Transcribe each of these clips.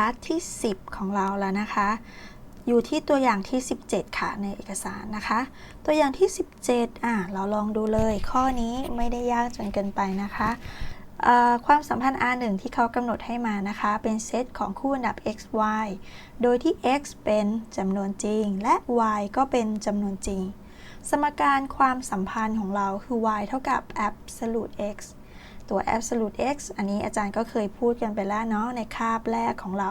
รทัดที่ 10 ของเราแล้วนะคะ อยู่ที่ตัวอย่างที่ 17 ค่ะในเอกสารนะคะ ตัวอย่างที่ 17อะเราลองดูเลย ข้อนี้ไม่ได้ยากจนเกินไปนะคะความสัมพันธ์ R1 ที่เขากำหนดให้มานะคะ เป็นเซตของคู่อันดับ x y โดยที่ x เป็นจำนวนจริง และ y ก็เป็นจำนวนจริง สมการความสัมพันธ์ของเราคือ y เท่ากับ absolute x ตัว absolute x อันนี้อาจารย์ก็เคยพูดกันไปแล้วเนาะในคาบแรกของเรา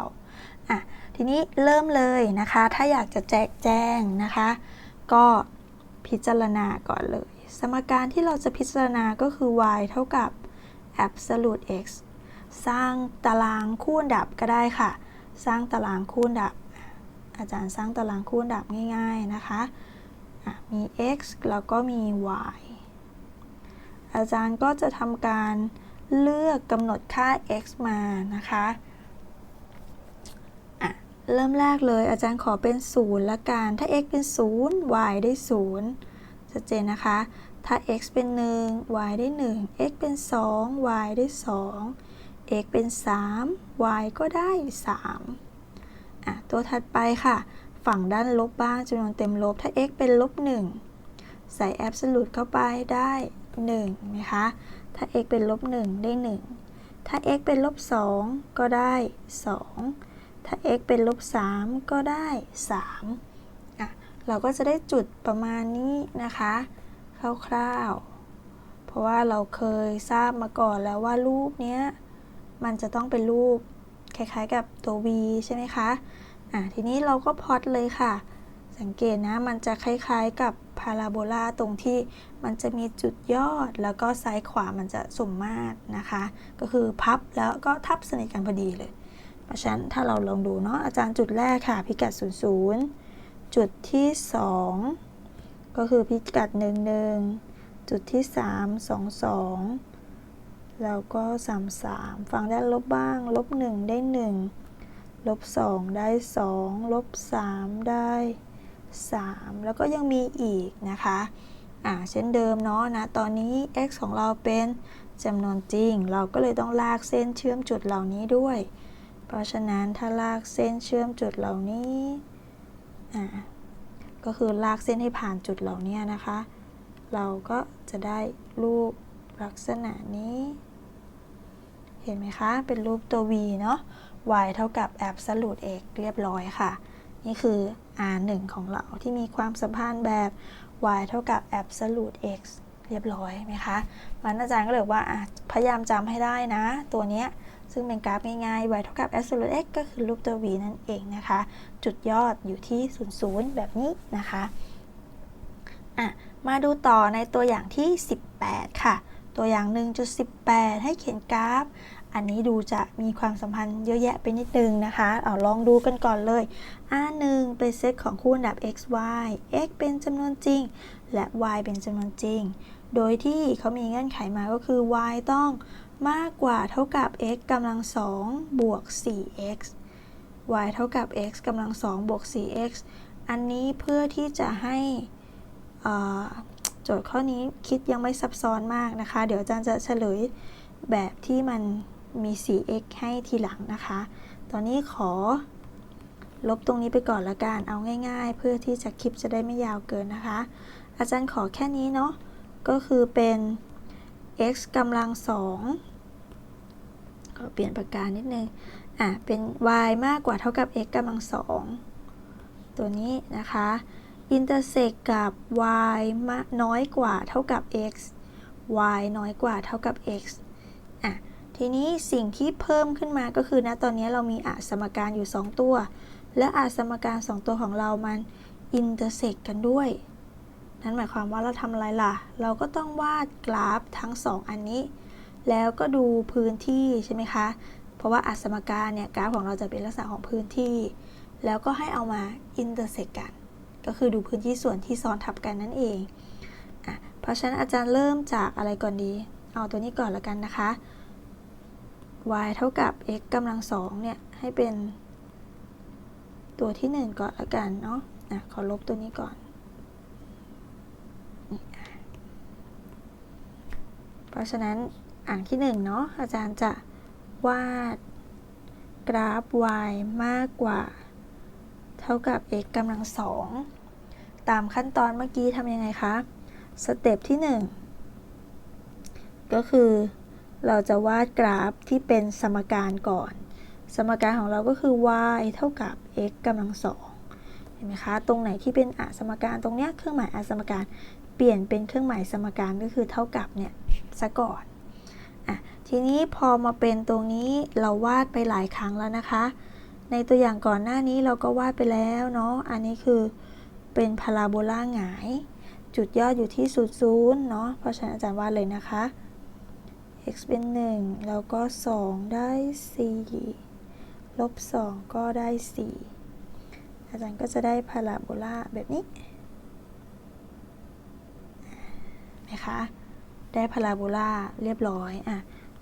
อะทีนี้เริ่มเลยนะคะ ถ้าอยากจะแจกแจ้งนะคะ ก็พิจารณาก่อนเลย สมการที่เราจะพิจารณาก็คือ y เท่ากับ absolute x สร้างตารางคูณดับก็ได้ค่ะ สร้างตารางคูณดับ อาจารย์สร้างตารางคูณดับง่าย ๆนะคะะมี x แล้วก็มี y อาจารย์ก็จะทำการเลือกกำหนดค่า x มานะคะะเริ่มแรกเลยอาจารย์ขอเป็น 0 ละกัน ถ้า x เป็น 0 y ได้ 0 ชัดเจนนะคะ ถ้า x เป็น 1 y ได้ 1 x เป็น 2 y ได้ 2 x เป็น 3 y ก็ได้3อะตัวถัดไปค่ะ ฝั่งด้านลบบ้างจำนวนเต็มลบ ถ้า x เป็นลบ 1 ใส่ absolute เข้าไปได้ 1นะคะถ้า x เป็นลบ1ได้ 1 ถ้า x เป็นลบ2ก็ได้ 2 ถ้า x เป็นลบ3ก็ได้3อะเราก็จะได้จุดประมาณนี้นะคะคร่าวๆ เพราะว่าเราเคยทราบมาก่อนแล้วว่ารูปเนี้ยมันจะต้องเป็นรูปคล้ายๆกับตัว v ใช่ไหมคะอะทีนี้เราก็พอดเลยค่ะ สังเกตนะมันจะคล้ายๆกับ พาราโบลาตรงที่มันจะมีจุดยอดแล้วก็ซ้ายขวามันจะสมมาตรนะคะ ก็คือพับแล้วก็ทับสนิทกันพอดีเลย เพราะฉะนั้นถ้าเราลองดูเนาะอาจารย์จุดแรกค่ะ พิกัด 00 จุดที่ 2 ก็คือพิกัด 11 จุดที่ 3 22แล้วก็ 33 ฝั่งด้านลบบ้าง ลบ 1 ได้ 1 ลบ 2 ได้ 2 ลบ 3 ได้ 3 แล้วก็ยังมีอีกนะคะอ่าเช่นเดิมเนาะนะตอนนี้ x ของเราเป็นจำนวนจริง เราก็เลยต้องลากเส้นเชื่อมจุดเหล่านี้ด้วย เพราะฉะนั้นถ้าลากเส้นเชื่อมจุดเหล่านี้อ่าก็คือลากเส้นให้ผ่านจุดเหล่านี้นะคะ เราก็จะได้รูปลักษณะนี้เห็นไหมคะ เป็นรูปตัว v เนาะ y เท่ากับ absolute x เรียบร้อยค่ะ นี่คือ r1 ของเราที่มีความสัมพันธ์แบบ y เท่ากับ absolute x เรียบร้อยไหมคะมันอาจารย์ก็เลยว่าพยายามจำให้ได้นะ ตัวเนี้ยซึ่งเป็นกราฟง่ายๆ y เท่ากับ absolute x ก็คือรูปตัว v นั่นเองนะคะ จุดยอดอยู่ที่ 00 แบบนี้นะคะอะมาดูต่อในตัวอย่างที่ 18 ค่ะ ตัวอย่าง 1.18 ให้เขียนกราฟ อันนี้ดูจะมีความสัมพันธ์เยอะแยะไปนิดนึงนะคะ เอาลองดูกันก่อนเลย R1 เป็นเซตของคู่อันดับ x y x เป็นจำนวนจริง และ y เป็นจำนวนจริง โดยที่เขามีเงื่อนไขมาก็คือ y ต้องมากกว่าเท่ากับ x กำลัง2บวก 4x y เท่ากับ x กำลัง2บวก 4x อันนี้เพื่อที่จะให้โจทย์ข้อนี้คิดยังไม่ซับซ้อนมากนะคะ เดี๋ยวอาจารย์จะเฉลยแบบที่มัน มี 4x ให้ทีหลังนะคะ ตอนนี้ขอลบตรงนี้ไปก่อนละกัน เอาง่าย ๆ เพื่อที่จะคลิปจะได้ไม่ยาวเกินนะคะ อาจารย์ขอแค่นี้เนาะ ก็คือเป็น x กำลัง2ขอเปลี่ยนประกานิดนึง อะ เป็น y มากกว่าเท่ากับ x กำลัง2ตัวนี้นะคะ อินเตอร์เซกกับ y มากน้อยกว่าเท่ากับ x y น้อยกว่าเท่ากับ x อะ ทีนี้สิ่งที่เพิ่มขึ้นมาก็คือนะตอนนี้เรามีอาสมการอยู่ 2 ตัว และอาสมการ 2 ตัวของเรามันอินเตอร์เซกกันด้วย นั่นหมายความว่าเราทำอะไรล่ะ เราก็ต้องวาดกราฟทั้ง 2 อันนี้ แล้วก็ดูพื้นที่ใช่ไหมคะ เพราะว่าอาสมการเนี่ยกราฟของเราจะเป็นลักษณะของพื้นที่ แล้วก็ให้เอามาอินเตอร์เซกกัน ก็คือดูพื้นที่ส่วนที่ซ้อนทับกันนั่นเองอะเพราะฉะนั้นอาจารย์เริ่มจากอะไรก่อนดี เอาตัวนี้ก่อนล้วกันนะคะ y เท่ากับ x กำลังสองเนี่ย ให้เป็นตัวที่ 1 ก่อนละกันเนาะะขอลบตัวนี้ก่อน เพราะฉะนั้นอ่างที่1เนาะอาจารย์จะวาดกราฟ y มากกว่า เท่ากับ x กำลังสองตามขั้นตอนเมื่อกี้ทำยังไงคะ สเต็ปที่ 1 ก็คือ เราจะวาดกราฟที่เป็นสมการก่อน สมการของเราก็คือ y เท่ากับ x กำลังสองเห็นไหมคะ ตรงไหนที่เป็นอสมการตรงเนี้ยเครื่องหมายอสมการเปลี่ยนเป็นเครื่องหมายสมการก็คือเท่ากับเนี่ยซะก่อนอะทีนี้พอมาเป็นตรงนี้เราวาดไปหลายครั้งแล้วนะคะ ในตัวอย่างก่อนหน้านี้เราก็วาดไปแล้วเนาะอันนี้คือเป็นพาราโบลาหงาย จุดยอดอยู่ที่ศูนย์ศูนย์เนาะเพราะฉะนั้นอาจารย์วาดเลยนะคะ x เป็น 1 แล้วก็ 2 ได้ 4 ลบ 2 ก็ได้ 4 อาจารย์ก็จะได้พาราโบลาแบบนี้นะคะได้พาราโบลาเรียบร้อยอะ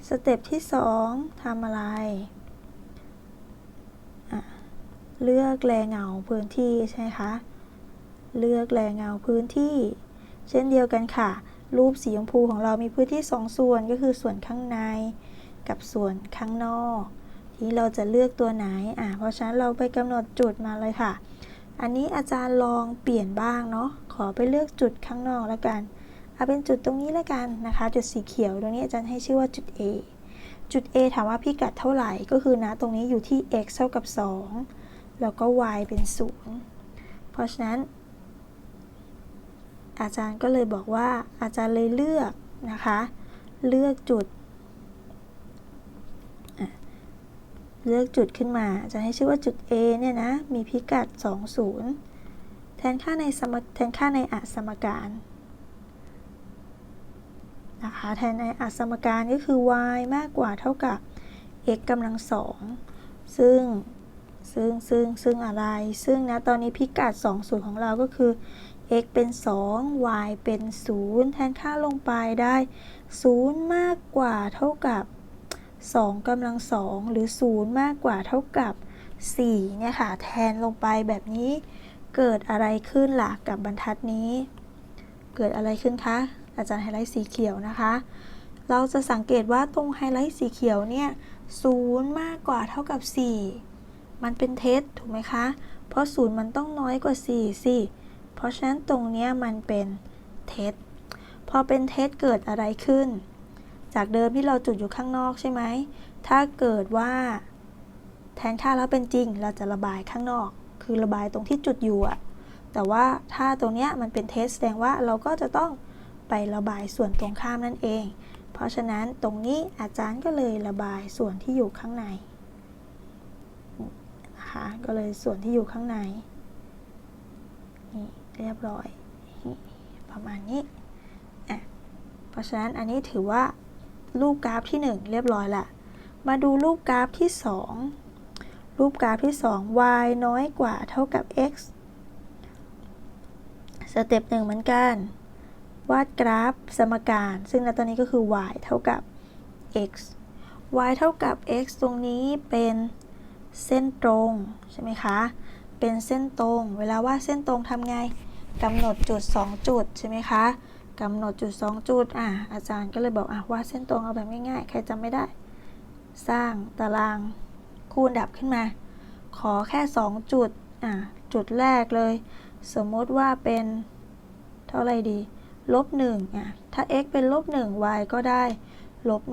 สเต็ปที่ 2ทำอะไรอะเลือกแรงเงาพื้นที่ใช่ไหมคะ เลือกแรงเงาพื้นที่ เช่นเดียวกันค่ะ รูปสีชมพูของเรามีพื้นที่ 2 ส่วนก็คือส่วนข้างใน กับส่วนข้างนอก ทีนี้เราจะเลือกตัวไหนอะเพราะฉะนั้นเราไปกำหนดจุดมาเลยค่ะ อันนี้อาจารย์ลองเปลี่ยนบ้างเนาะขอไปเลือกจุดข้างนอกแล้วกันเอาเป็นจุดตรงนี้แล้วกันนะคะ จุดสีเขียวตรงนี้อาจารย์ให้ชื่อว่าจุด A จุด A ถามว่าพิกัดเท่าไหร่ก็คือนะตรงนี้อยู่ที่ x เท่ากับ 2 แล้วก็ y เป็น 0 เพราะฉะนั้น อาจารย์ก็เลยบอกว่าอาจารย์เลยเลือกนะคะ เลือกจุด เลือกจุดขึ้นมาจะให้ชื่อว่าจุด A เนี่ยนะ มีพิกัด 20 แทนค่าในสมแทนค่าในอสมการนะคะแทนในอสมการก็คือ y มากกว่าเท่ากับ x กำลังสองซึ่งซึ่งซึ่งซึ่งอะไร ซึ่งนะตอนนี้พิกัด 2ส่วนของเราก็คือ x เป็น 2 y เป็น 0 แทนค่าลงไปได้ 0 มากกว่าเท่ากับ 2กำลัง 2 หรือ 0 มากกว่าเท่ากับ 4 เนี่ยค่ะ แทนลงไปแบบนี้ เกิดอะไรขึ้นล่ะกับบรรทัดนี้ เกิดอะไรขึ้นคะ อาจารย์ไฮไลท์สีเขียวนะคะ เราจะสังเกตว่าตรงไฮไลท์สีเขียวเนี่ย0มากกว่าเท่ากับ 4 มันเป็นเท็จถูกไหมคะ เพราะ 0 มันต้องน้อยกว่า 4 สิ เพราะฉะนั้นตรงนี้มันเป็นเท็จ พอเป็นเท็จเกิดอะไรขึ้น จากเดิมที่เราจุดอยู่ข้างนอกใช่ไหม ถ้าเกิดว่า แทนค่าแล้วเป็นจริง เราจะระบายข้างนอก คือระบายตรงที่จุดอยู่อะแต่ว่าถ้าตรงนี้มันเป็นเท็จแสดงว่าเราก็จะต้องไประบายส่วนตรงข้ามนั่นเอง เพราะฉะนั้นตรงนี้อาจารย์ก็เลยระบายส่วนที่อยู่ข้างในนะคะ ก็เลยส่วนที่อยู่ข้างในนี่ เรียบร้อย ประมาณนี้อะเพราะฉะนั้นอันนี้ถือว่ารูปกราฟที่ 1 เรียบร้อยละมาดูรูปกราฟที่ 2 รูปกราฟที่ 2 y น้อยกว่าเท่ากับ x สเต็ปหนึ่งเหมือนกัน วาดกราฟสมการ ซึ่งในตอนนี้ก็คือ y เท่ากับ x y เท่ากับ x ตรงนี้เป็นเส้นตรง ใช่ไหมคะ เป็นเส้นตรง เวลาวาดเส้นตรงทำไง กำหนดจุด 2 จุดใช่ไหมคะกำหนดจุด 2 จุดอะอาจารย์ก็เลยบอกอะวาดเส้นตรงเอาแบบง่ายๆ ใครจำไม่ได้ สร้างตารางคูณดับขึ้นมา ขอแค่ 2 จุดอะจุดแรกเลย สมมติว่าเป็น เท่าไรดีลบ1อะถ้า x เป็นลบ1 y ก็ได้ลบ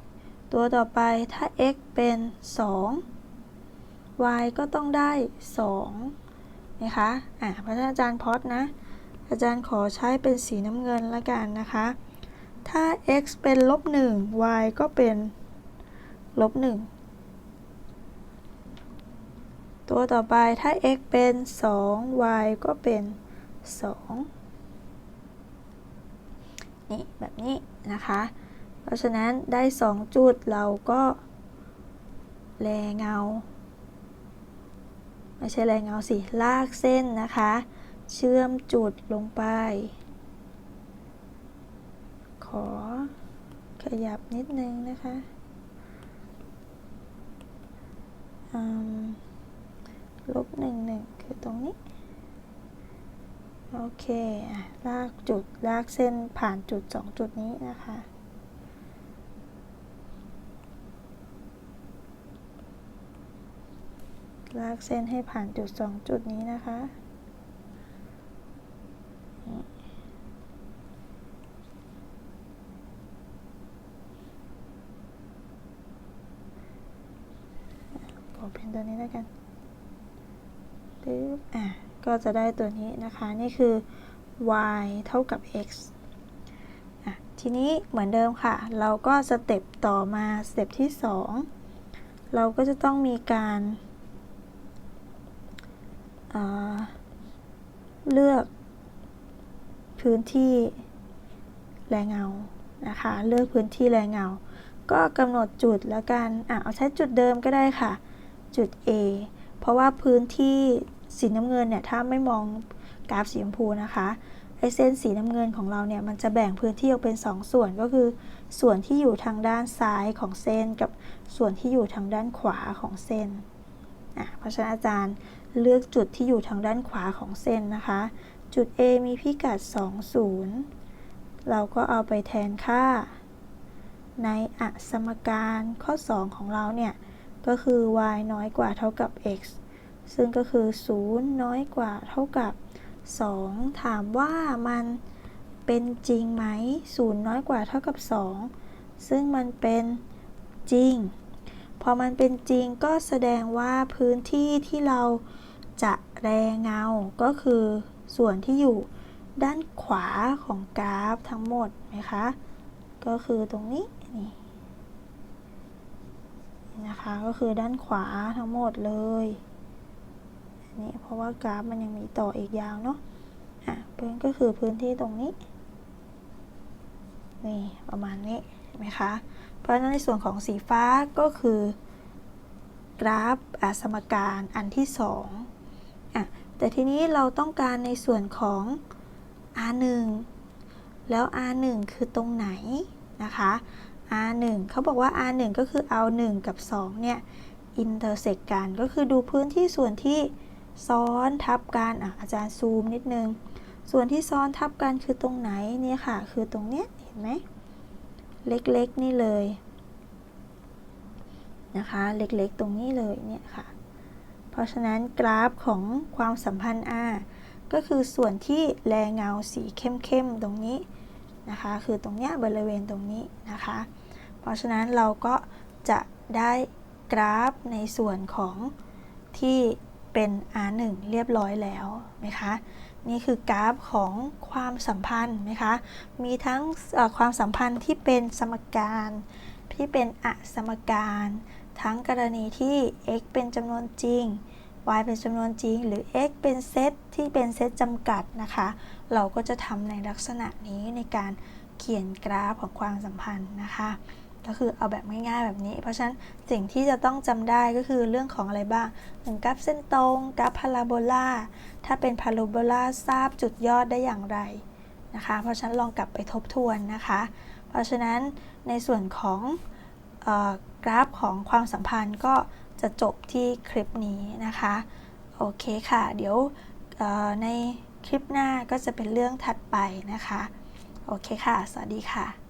1ตัวต่อไปถ้า x เป็น 2 y ก็ต้องได้ 2 นะคะอะเพราะฉะนั้นอาจารย์พอดนะ อาจารย์ขอใช้เป็นสีน้ำเงินละกันนะคะ ถ้า x เป็นลบ1 y ก็เป็นลบ1ตัวต่อไปถ้า x เป็น 2 y ก็เป็น 2 นี่ แบบนี้นะคะ เพราะฉะนั้นได้ 2 จุดเราก็แลเงา ไม่ใช่แรงเงาสิลากเส้นนะคะ เชื่อมจุดลงไป ขอขยับนิดนึงนะคะลบหนึ่งหนึ่งคือตรงนี้ โอเคลากจุดลากเส้นผ่านจุดสองจุดนี้นะคะ ลากเส้นให้ผ่านจุด 2 จุดนี้นะคะขอเป็นตัวนี้แล้วกันตึ๊บอะ ก็จะได้ตัวนี้นะคะ นี่คือ y เท่ากับ x อะ ทีนี้เหมือนเดิมค่ะ เราก็สเต็ปต่อมา สเต็ปที่ 2 เราก็จะต้องมีการ เลือกพื้นที่แรงเงานะคะ เลือกพื้นที่แรงเงา ก็กำหนดจุดแล้วกันอะเอาใช้จุดเดิมก็ได้ค่ะ จุด A เพราะว่าพื้นที่สีน้ำเงินเนี่ยถ้าไม่มองกราฟสีชมพูนะคะไอเส้นสีน้ำเงินของเราเนี่ยมันจะแบ่งพื้นที่ออกเป็น 2ส่วนก็คือ ส่วนที่อยู่ทางด้านซ้ายของเส้นกับส่วนที่อยู่ทางด้านขวาของเส้นอะเพราะฉะนั้นอาจารย์ เลือกจุดที่อยู่ทางด้านขวาของเส้นนะคะ จุด A มีพิกัด 20 เราก็เอาไปแทนค่า ในอสมการข้อ 2 ของเราเนี่ย ก็คือ y น้อยกว่าเท่ากับ x ซึ่งก็คือ 0 น้อยกว่าเท่ากับ 2 ถามว่ามันเป็นจริงไหม 0 น้อยกว่าเท่ากับ 2 ซึ่งมันเป็นจริง พอมันเป็นจริงก็แสดงว่าพื้นที่ที่เราจะแรงเงา ก็คือส่วนที่อยู่ด้านขวาของกราฟทั้งหมดไหมคะ ก็คือตรงนี้นี่นะคะ ก็คือด้านขวาทั้งหมดเลยนี่เพราะว่ากราฟมันยังมีต่ออีกยาวเนาะอะพื้นก็คือพื้นที่ตรงนี้ นี่ประมาณนี้นไหมคะ เพราะฉะนั้นในส่วนของสีฟ้าก็คือกราฟสมการอันที่2อะแต่ทีนี้เราต้องการในส่วนของ R1 แล้ว R1 คือตรงไหนนะคะ R1 เขาบอกว่า R1 ก็คือเอา 1 กับ 2 เนี่ยอินเตอร์เซกกันก็คือดูพื้นที่ส่วนที่ซ้อนทับกันอะอาจารย์ซูมนิดนึง ส่วนที่ซ้อนทับกันคือตรงไหนเนี่ยค่ะ คือตรงเนี้ยเห็นไหม เล็กๆนี่เลยนะคะ เล็กๆตรงนี้เลยเนี่ยค่ะ เพราะฉะนั้นกราฟของความสัมพันธ์ R ก็คือส่วนที่แลเงาสีเข้มๆตรงนี้นะคะ คือตรงเนี้ยบริเวณตรงนี้นะคะ เพราะฉะนั้นเราก็จะได้กราฟในส่วนของที่เป็น R1 เรียบร้อยแล้วไหมคะ นี่คือกราฟของความสัมพันธ์ไหมคะ มีทั้งความสัมพันธ์ที่เป็นสมการที่เป็นอสมการ ทั้งกรณีที่ x เป็นจำนวนจริง y เป็นจำนวนจริง หรือ x เป็นเซตที่เป็นเซตจำกัดนะคะ เราก็จะทำในลักษณะนี้ในการเขียนกราฟของความสัมพันธ์นะคะ ก็คือเอาแบบง่ายๆแบบนี้ เพราะฉะนั้นสิ่งที่จะต้องจำได้ก็คือเรื่องของอะไรบ้างหนึ่งกราฟเส้นตรงกราฟพาราโบลาถ้าเป็นพาราโบลาทราบจุดยอดได้อย่างไรนะคะ เพราะฉะนั้นลองกลับไปทบทวนนะคะ เพราะฉะนั้นในส่วนของกราฟของความสัมพันธ์ก็จะจบที่คลิปนี้นะคะ โอเคค่ะ เดี๋ยวในคลิปหน้าก็จะเป็นเรื่องถัดไปนะคะ โอเคค่ะ สวัสดีค่ะ